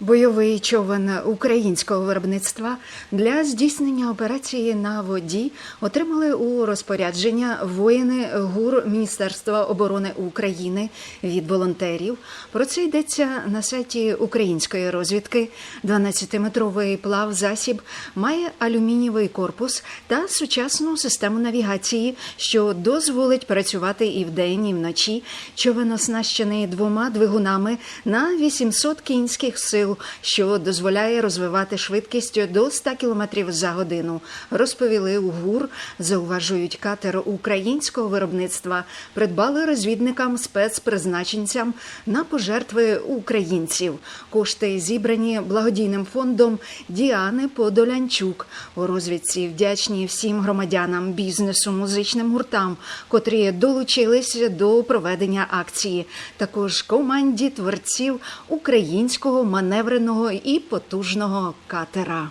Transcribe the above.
Бойовий човен українського виробництва для здійснення операції на воді отримали у розпорядження воїни ГУР Міністерства оборони України від волонтерів. Про це йдеться на сайті української розвідки. 12-метровий плавзасіб має алюмінієвий корпус та сучасну систему навігації, що дозволить працювати і вдень, і вночі. Човен оснащений двома двигунами на 800 кінських сил, що дозволяє розвивати швидкість до 100 км за годину. Розповіли у ГУР, зауважують катер українського виробництва, придбали розвідникам спецпризначенцям на пожертви українців. Кошти зібрані благодійним фондом Діани Подолянчук. У розвідці вдячні всім громадянам бізнесу, музичним гуртам, котрі долучились до проведення акції. Також команді творців українського маневреного і потужного катера.